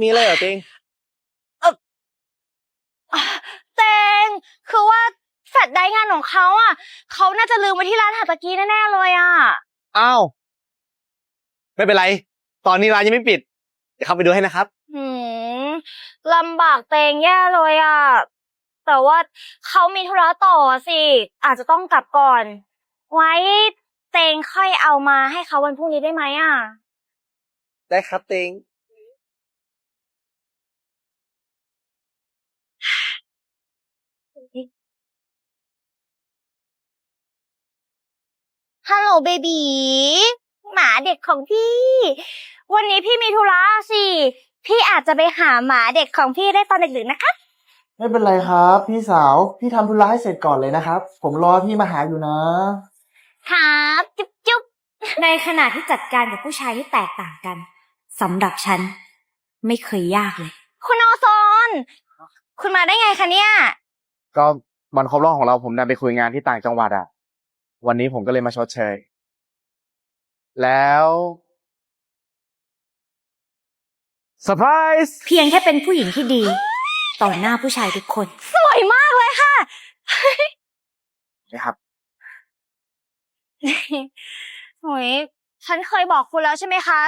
มีอะไรเหรอเตงเตงคือว่าแฟลชไดรฟ์งานของเขาอะเขาน่าจะลืมไว้ที่ร้านหาตะกี้แน่ๆเลยอะอ้าวไม่เป็นไร ตอนนี้ร้านยังไม่ปิด เดี๋ยวเข้าไปดูให้นะครับหืมลำบากเตงแย่เลยอะแต่ว่าเขามีธุระต่อสิ อาจจะต้องกลับก่อน ไว้เตงค่อยเอามาให้เขาวันพรุ่งนี้ได้ไหมอะ ได้ครับเตง ฮัลโหลเบบีหมาเด็กของพี่ วันนี้พี่มีธุระสิ พี่อาจจะไปหาหมาเด็กของพี่ได้ตอนดึกๆนะคะ ไม่เป็นไรครับ พี่สาวพี่ทำธุระให้เสร็จก่อนเลยนะครับ ผมรอพี่มาหาอยู่นะ ครับจุ๊บจุ๊บในขณะที่จัดการกับผู้ชายที่แตกต่างกันสำหรับฉัน ไม่เคยยากเลย คุณโอโซน คุณมาได้ไงคะเนี่ย ก็วันครบรอบของเราผมดันไปคุยงานที่ต่างจังหวัดอะ วันนี้ผมก็เลยมาชดเชย แล้วเซอร์ไพรส์เพียงแค่เป็นผู้หญิงที่ดี ต่อหน้าผู้ชายทุกคน สวยมากเลยค่ะ นะครับ โอ้ยฉันเคยบอกคุณแล้วใช่ไหมคะ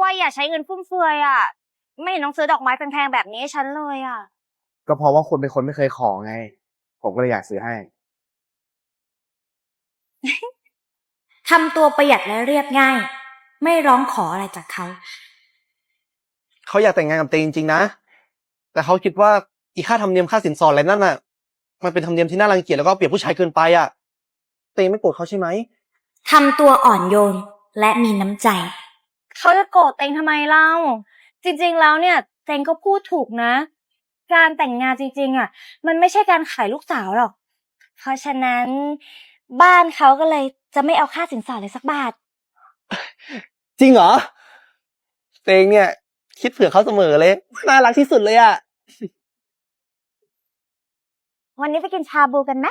ว่าอย่าใช้เงินฟุ่มเฟือยอะ ไม่เห็นต้องซื้อดอกไม้แพงๆแบบนี้ให้ฉันเลยอะ ก็เพราะว่าคุณเป็นคนไม่เคยขอไง ผมก็เลยอยากซื้อให้ ทำตัวประหยัดและเรียบง่าย ไม่ร้องขออะไรจากเขา เขาอยากแต่งงานกับเตงจริงๆนะ แต่เขาคิดว่าอีค่าธรรมเนียมค่าสินสอดอะไรนั่นน่ะ มันเป็นธรรมเนียมที่น่ารังเกียจแล้วก็เปรียบผู้ชายเกินไปอะ เตงไม่โกรธเขาใช่ไหม ทำตัวอ่อนโยนและมีน้ำใจ เขาจะโกรธเต็งทำไมเล่า จริงๆแล้วเนี่ยเต็งก็พูดถูกนะ การแต่งงานจริงๆอะ มันไม่ใช่การขายลูกสาวหรอก เพราะฉะนั้น บ้านเขาก็เลยจะไม่เอาค่าสินสอดเลยสักบาท จริงเหรอเตงเนี่ย คิดเผื่อเขาเสมอเลย น่ารักที่สุดเลยอะวันนี้ไปกินชาบูกันไหม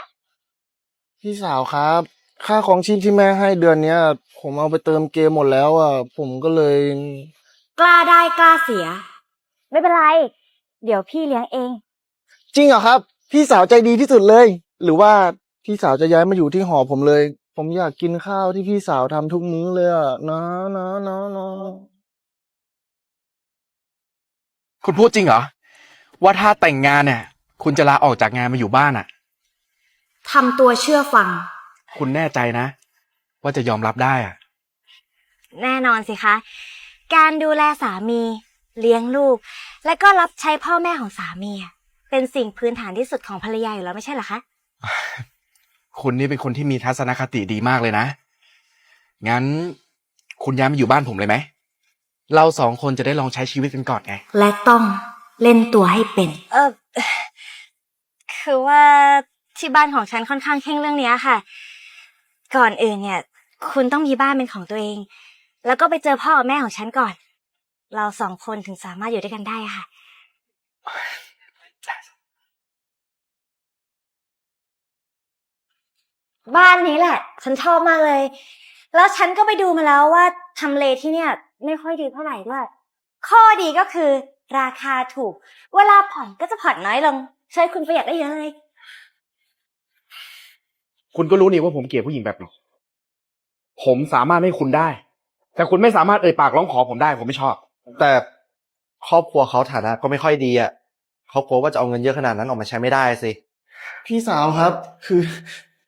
พี่สาวครับ ค่าของชีพที่แม่ให้เดือนเนี้ย ผมเอาไปเติมเกมหมดแล้วอะ ผมก็เลย กล้าได้กล้าเสีย ไม่เป็นไร เดี๋ยวพี่เลี้ยงเอง จริงเหรอครับ พี่สาวใจดีที่สุดเลย หรือว่า พี่สาวจะย้ายมาอยู่ที่หอผมเลย ผมอยากกินข้าวที่พี่สาวทำทุกมื้อเลยอะนะนะนะนะคุณพูดจริงเหรอ ว่าถ้าแต่งงานเนี่ย คุณจะลาออกจากงานมาอยู่บ้านอะ ทำตัวเชื่อฟัง คุณแน่ใจนะ ว่าจะยอมรับได้อะ แน่นอนสิคะ การดูแลสามี เลี้ยงลูก และก็รับใช้พ่อแม่ของสามีอะเป็นสิ่งพื้นฐานที่สุดของภรรยาอยู่แล้วไม่ใช่เหรอคะ คุณนี่เป็นคนที่มีทัศนคติดีมากเลยนะ งั้นคุณย้ายมาอยู่บ้านผมเลยไหม เราสองคนจะได้ลองใช้ชีวิตกันก่อนไง และต้องเล่นตัวให้เป็น เออคือว่าที่บ้านของฉันค่อนข้างเคร่งเรื่องเนี้ยค่ะ ก่อนอื่นเนี่ย คุณต้องมีบ้านเป็นของตัวเอง แล้วก็ไปเจอพ่อกับแม่ของฉันก่อน เราสองคนถึงสามารถอยู่ด้วยกันได้ค่ะ บ้านนี้แหละ ฉันชอบมากเลย แล้วฉันก็ไปดูมาแล้วว่าทำเลที่เนี่ย ไม่ค่อยดีเท่าไหร่ด้วยข้อดีก็คือ ราคาถูก เวลาผ่อนก็จะผ่อนน้อยลงช่วยคุณประหยัดได้เยอะเลย คุณก็รู้นี่ว่าผมเกลียดผู้หญิงแบบนี้ผมสามารถให้คุณได้ แต่คุณไม่สามารถเอ่ยปากร้องขอผมได้ผมไม่ชอบ แต่ครอบครัวเขาฐานะก็ไม่ค่อยดีอะเขากลัวว่าจะเอาเงินเยอะขนาดนั้นออกมาใช้ไม่ได้สิ พี่สาวครับ คือ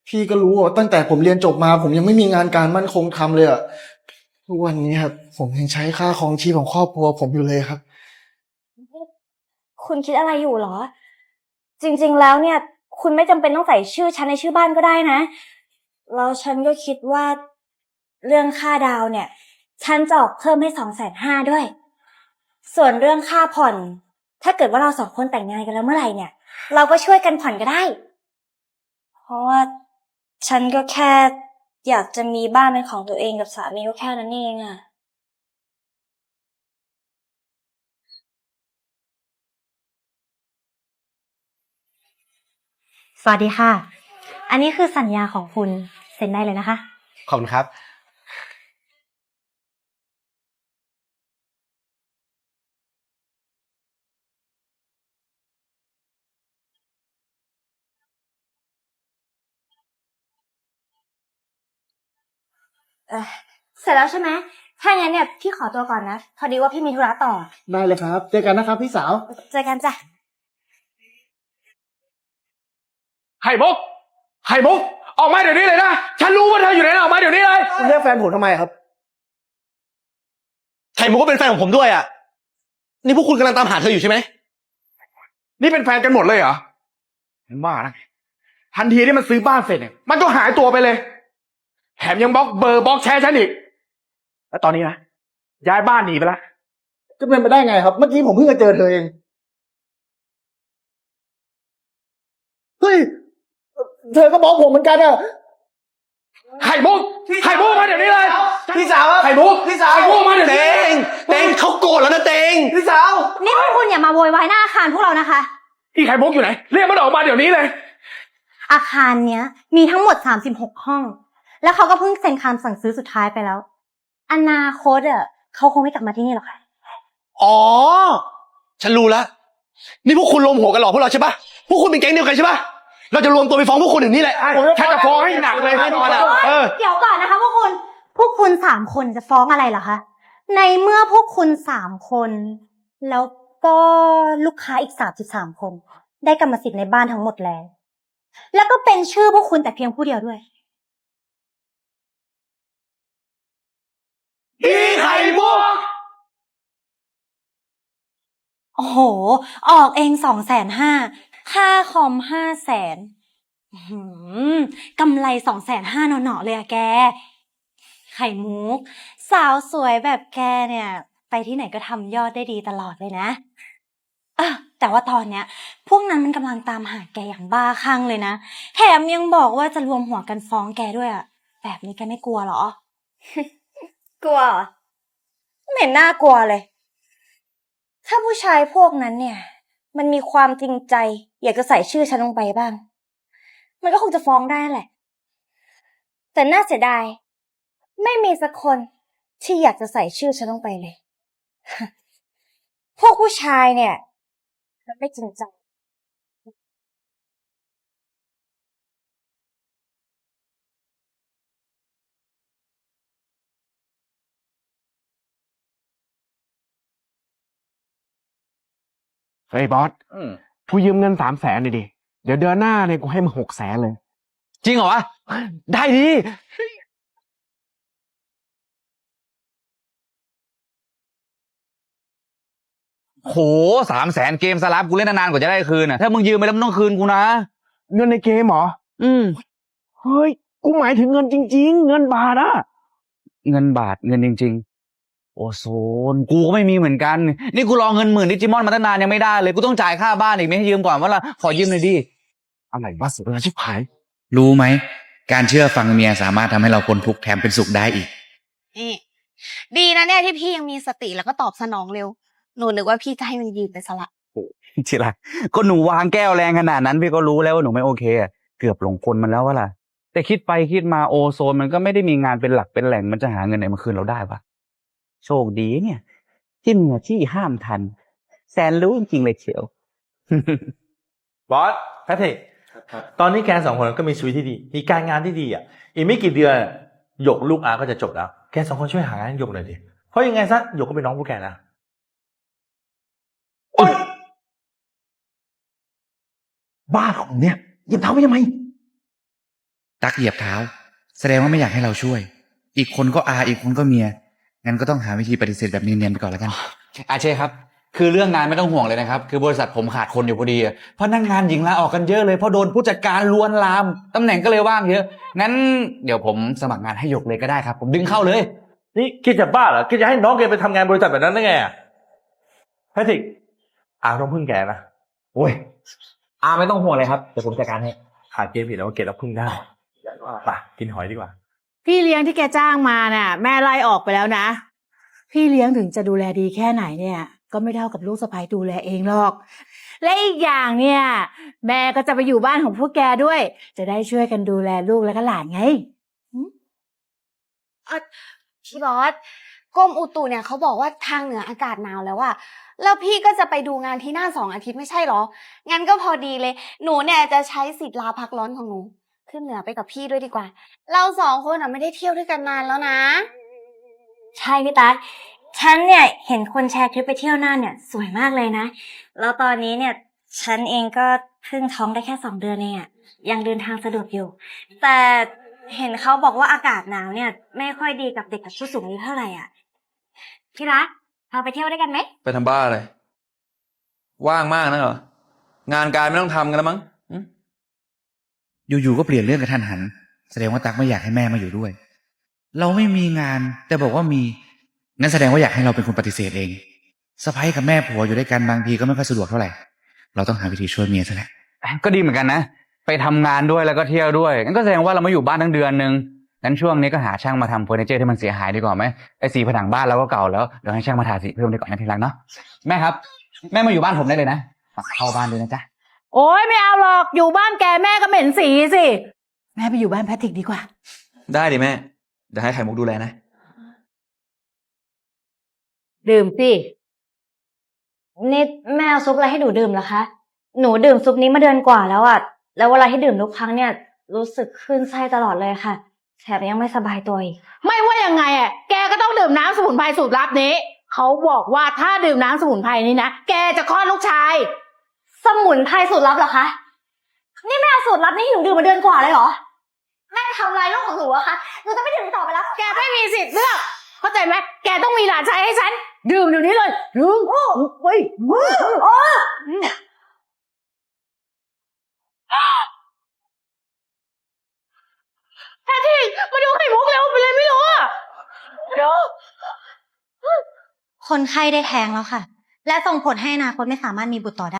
พี่ก็รู้ว่าตั้งแต่ผมเรียนจบมา ผมยังไม่มีงานการมั่นคงทำเลยอะทุกวันนี้ครับ ผมยังใช้ค่าของชีพของครอบครัวผมอยู่เลยครับ คุณคิดอะไรอยู่เหรอ จริง ๆ แล้วเนี่ย คุณไม่จำเป็นต้องใส่ชื่อฉันในชื่อบ้านก็ได้นะ แล้วฉันก็คิดว่าเรื่องค่าดาวเนี่ย ฉันจะออกเพิ่มให้สองแสนห้าด้วย ส่วนเรื่องค่าผ่อน ถ้าเกิดว่าเราสองคนแต่งงานกันแล้วเมื่อไหร่เนี่ย เราก็ช่วยกันผ่อนก็ได้ เพราะว่า ฉันก็แค่อยากจะมีบ้านเป็นของตัวเองกับสามีก็แค่นั้นเองอะสวัสดีค่ะ อันนี้คือสัญญาของคุณเซ็นได้เลยนะคะ ขอบคุณครับ เสร็จแล้วใช่ไหมถ้างั้นเนี่ยพี่ขอตัวก่อนนะ พอดีว่าพี่มีธุระต่อ ได้เลยครับ เจอกันนะครับพี่สาว เจอกันจ้ะ ไข่มุก ไข่มุก ออกมาเดี๋ยวนี้เลยนะ ฉันรู้ว่าเธออยู่ไหนนะออกมาเดี๋ยวนี้เลย คุณเรียกแฟนผมทำไมครับ ไข่มุกก็เป็นแฟนของผมด้วยอะ นี่พวกคุณกำลังตามหาเธออยู่ใช่ไหม นี่เป็นแฟนกันหมดเลยเหรอเห็นว่านะทันทีที่มันซื้อบ้านเสร็จเนี่ย มันก็หายตัวไปเลย แถมยังบล็อกเบอร์บล็อกแชร์ฉันอีก แล้วตอนนี้นะย้ายบ้านหนีไปละจะเป็นไปได้ไงครับ เมื่อกี้ผมเพิ่งจะเจอเธอเอง เฮ้ย เธอก็บอกผมเหมือนกันอะไข่มุกไข่มุกมาเดี๋ยวนี้เลย พี่สาวครับไข่มุกพี่สาวไข่มุกมาเดี๋ยวเตนี้งเตงเขาโกรธแล้วนะเตงพี่สาว นี่พวกคุณอย่ามาโวยวายหน้าอาคารพวกเรานะคะพี่ไข่มุกอยู่ไหน เรียกมันออกมาเดี๋ยวนี้เลย อาคารเนี้ย มีทั้งหมด 36 ห้อง แล้วเขาก็เพิ่งเซ็นคำสั่งซื้อสุดท้ายไปแล้ว อนาคตอะเขาคงไม่กลับมาที่นี่หรอกค่ะ อ๋อ ฉันรู้แล้ว นี่พวกคุณรวมหัวกันหลอกพวกเราใช่ปะพวกคุณเป็นแก๊งเดียวกันใช่ปะเราจะรวมตัวไปฟ้องพวกคุณถึงนี่แหละฉันจะฟ้องให้หนักเลยแน่นอนอะเออ เดี๋ยวก่อนนะคะพวกคุณ พวกคุณสามคนจะฟ้องอะไรเหรอคะ ในเมื่อพวกคุณสามคน แล้วก็ลูกค้าอีกสามสิบสามคน ได้กรรมสิทธิ์ในบ้านทั้งหมดแล้ว แล้วก็เป็นชื่อพวกคุณแต่เพียงผู้เดียวด้วย พี่ไข่มุก โอ้โห ออกเองสองแสนห้า ค่าคอมห้าแสนกำไรสองแสนห้าหนอๆเลยอะแก ไข่มุก สาวสวยแบบแกเนี่ย ไปที่ไหนก็ทำยอดได้ดีตลอดเลยนะอะแต่ว่าตอนเนี้ย พวกนั้นมันกำลังตามหาแกอย่างบ้าคลั่งเลยนะ แถมยังบอกว่าจะรวมหัวกันฟ้องแกด้วยอะแบบนี้แกไม่กลัวเหรอ กลัวเหรอไม่เห็นน่ากลัวเลย ถ้าผู้ชายพวกนั้นเนี่ย มันมีความจริงใจ อยากจะใส่ชื่อฉันลงไปบ้าง มันก็คงจะฟ้องได้แหละ แต่น่าเสียดาย ไม่มีสักคนที่อยากจะใส่ชื่อฉันลงไปเลย พวกผู้ชายเนี่ย มันไม่จริงใจ เฮ้ยบอสกูยืมเงินสามแสนดิ เดี๋ยวเดือนหน้าเนี่ยกูให้มึงหกแสนเลย จริงเหรอวะ ได้ดิ โหสามแสนเกมสลับกูเล่นนานๆกว่าจะได้คืนอะ ถ้ามึงยืมไปแล้วมึงต้องคืนกูนะ เงินในเกมเหรอ อืม เฮ้ย กูหมายถึงเงินจริง ๆ เงินบาทอะ เงินบาทเงินจริง ๆ โอโซนกูก็ไม่มีเหมือนกัน นี่กูรอเงินหมื่นดิจิมอนมาตั้งนานยังไม่ได้เลยกูต้องจ่ายค่าบ้านอีกไม่ให้ยืมก่อนว่าละขอยืมหน่อยดิอะไรวะสุดยอดชิบหาย รู้ไหม การเชื่อฟังเมียสามารถทำให้เราพ้นทุกข์แถมเป็นสุขได้อีก นี่ดีนะเนี่ยที่พี่ยังมีสติแล้วก็ตอบสนองเร็ว หนูนึกว่าพี่จะให้มันยืมไปซะละทีไรก็หนูวางแก้วแรงขนาดนั้นพี่ก็รู้แล้วว่าหนูไม่โอเคอะเกือบหลงกลมันแล้วว่าล่ะ แต่คิดไปคิดมาโอโซนมันก็ไม่ได้มีงานเป็นหลักเป็นแหล่งมันจะหาเงินไหนมาคืนเราได้ปะ โชคดีเนี่ยที่เมียที่ห้ามทันแสนรู้จริงๆเลยเชียว บอสแพทริกตอนนี้แกสองคนก็มีชีวิตที่ดี มีการงานที่ดีอะ อีกไม่กี่เดือนหยกลูกอาก็จะจบแล้ว แกสองคนช่วยหางานให้หยกหน่อยดิ เพราะยังไงซะหยกก็เป็นน้องพวกแกนะบ้าของเนี่ยเหยียบเท้าไปทำไม ตักเหยียบเท้า แสดงว่าไม่อยากให้เราช่วย อีกคนก็อาอีกคนก็เมีย งั้นก็ต้องหาวิธีปฏิเสธแบบเนียนๆไปก่อนแล้วกัน อาเช่ครับ คือเรื่องงานไม่ต้องห่วงเลยนะครับ คือบริษัทผมขาดคนอยู่พอดีอะพนักงานหญิงลาออกกันเยอะเลยเพราะโดนผู้จัดการลวนลามตำแหน่งก็เลยว่างเยอะ งั้นเดี๋ยวผมสมัครงานให้หยกเลยก็ได้ครับ ผมดึงเข้าเลย นี่คิดจะบ้าเหรอคิดจะให้น้องแกไปทำงานบริษัทแบบนั้นได้ไงอะแพทริกอาต้องพึ่งแกนะโอ้ยอาไม่ต้องห่วงเลยครับเดี๋ยวผมจัดการให้ขาดเกมผิดแล้วว่าเกต้องพึ่งได้ไปกินหอยดีกว่า พี่เลี้ยงที่แกจ้างมาน่ะ แม่ไล่ออกไปแล้วนะ พี่เลี้ยงถึงจะดูแลดีแค่ไหนเนี่ย ก็ไม่เท่ากับลูกสะใภ้ดูแลเองหรอก และอีกอย่างเนี่ย แม่ก็จะไปอยู่บ้านของพวกแกด้วย จะได้ช่วยกันดูแลลูกและก็หลานไง พี่บอสกรมอุตุเนี่ยเขาบอกว่าทางเหนืออากาศหนาวแล้วอะแล้วพี่ก็จะไปดูงานที่หน่าสองอาทิตย์ไม่ใช่เหรอ งั้นก็พอดีเลย หนูเนี่ยจะใช้สิทธิ์ลาพักร้อนของหนู ขึ้นเหนือไปกับพี่ด้วยดีกว่า เราสองคนอะไม่ได้เที่ยวด้วยกันนานแล้วนะ ใช่พี่ตั๊กฉันเนี่ยเห็นคนแชร์คลิปไปเที่ยวน่านเนี่ย สวยมากเลยนะ แล้วตอนนี้เนี่ย ฉันเองก็เพิ่งท้องได้แค่สองเดือนเองอะยังเดินทางสะดวกอยู่ แต่เห็นเขาบอกว่าอากาศหนาวเนี่ย ไม่ค่อยดีกับเด็กกับผู้สูงอายุเท่าไหร่อะพี่รักพาไปเที่ยวด้วยกันไหม ไปทำบ้าอะไร ว่างมากนะเหรอ งานการไม่ต้องทำกันแล้วมั้งหึ อยู่ๆก็เปลี่ยนเรื่องกระทันหัน แสดงว่าตักไม่อยากให้แม่มาอยู่ด้วย เราไม่มีงาน แต่บอกว่ามีงั้นแสดงว่าอยากให้เราเป็นคนปฏิเสธเองสะพ้ยกับแม่ผัวอยู่ด้วยกันบางทีก็ไม่ค่อยสะดวกเท่าไหร่ เราต้องหาวิธีช่วยเมียซะแหละก็ดีเหมือนกันนะ ไปทำงานด้วยแล้วก็เที่ยวด้วยงั้นก็แสดงว่าเราไม่อยู่บ้านทั้งเดือนนึงงั้นช่วงนี้ก็หาช่างมาทำเฟอร์นิเจอร์ที่มันเสียหายดีกว่าไหมไอ้สีผนังบ้านเราก็เก่าแล้วเดี๋ยวให้ช่างมาทาสีเพิ่มดีกว่านะทีหลังเนาะแม่ครับ แม่มาอยู่บ้านผมได้เลยนะเข้าบ้านด้วยนะจ๊ะ โอ้ยไม่เอาหรอกอยู่บ้านแกแม่ก็เหม็นสีสิ แม่ไปอยู่บ้านแพทริกดีกว่า ได้ดิแม่เดี๋ยวให้ไข่มุกดูแลนะ ดื่มสินี่แม่เอาซุปอะไรให้หนูดื่มเหรอคะ หนูดื่มซุปนี้มาเดือนกว่าแล้วอะแล้วเวลาที่ดื่มทุกครั้งเนี่ย รู้สึกคลื่นไส้ตลอดเลยค่ะแถมยังไม่สบายตัวอีก ไม่ว่ายังไงอะ แกก็ต้องดื่มน้ำสมุนไพรสูตรลับนี้ เขาบอกว่าถ้าดื่มน้ำสมุนไพรนี้นะ แกจะคลอดลูกชาย สมุนไพรสูตรลับเหรอคะ นี่แม่เอาสูตรลับนี้ให้หนูดื่มมาเดือนกว่าเลยเหรอ แม่ทำลายลูกของหนูอะคะ หนูจะไม่ดื่มต่อไปแล้ว แกไม่มีสิทธิ์เลือก เข้าใจไหมแกต้องมีหลานชายให้ฉัน ดื่มเดี๋ยวนี้เลยดื่มเฮ้ยแพทริกมาดูไข่มุกเร็วไปเลยไม่รู้อะเดี๋ยวคนไข้ได้แท้งแล้วค่ะ และส่งผลให้อนาคตไม่สามารถมีบุตรต่อได้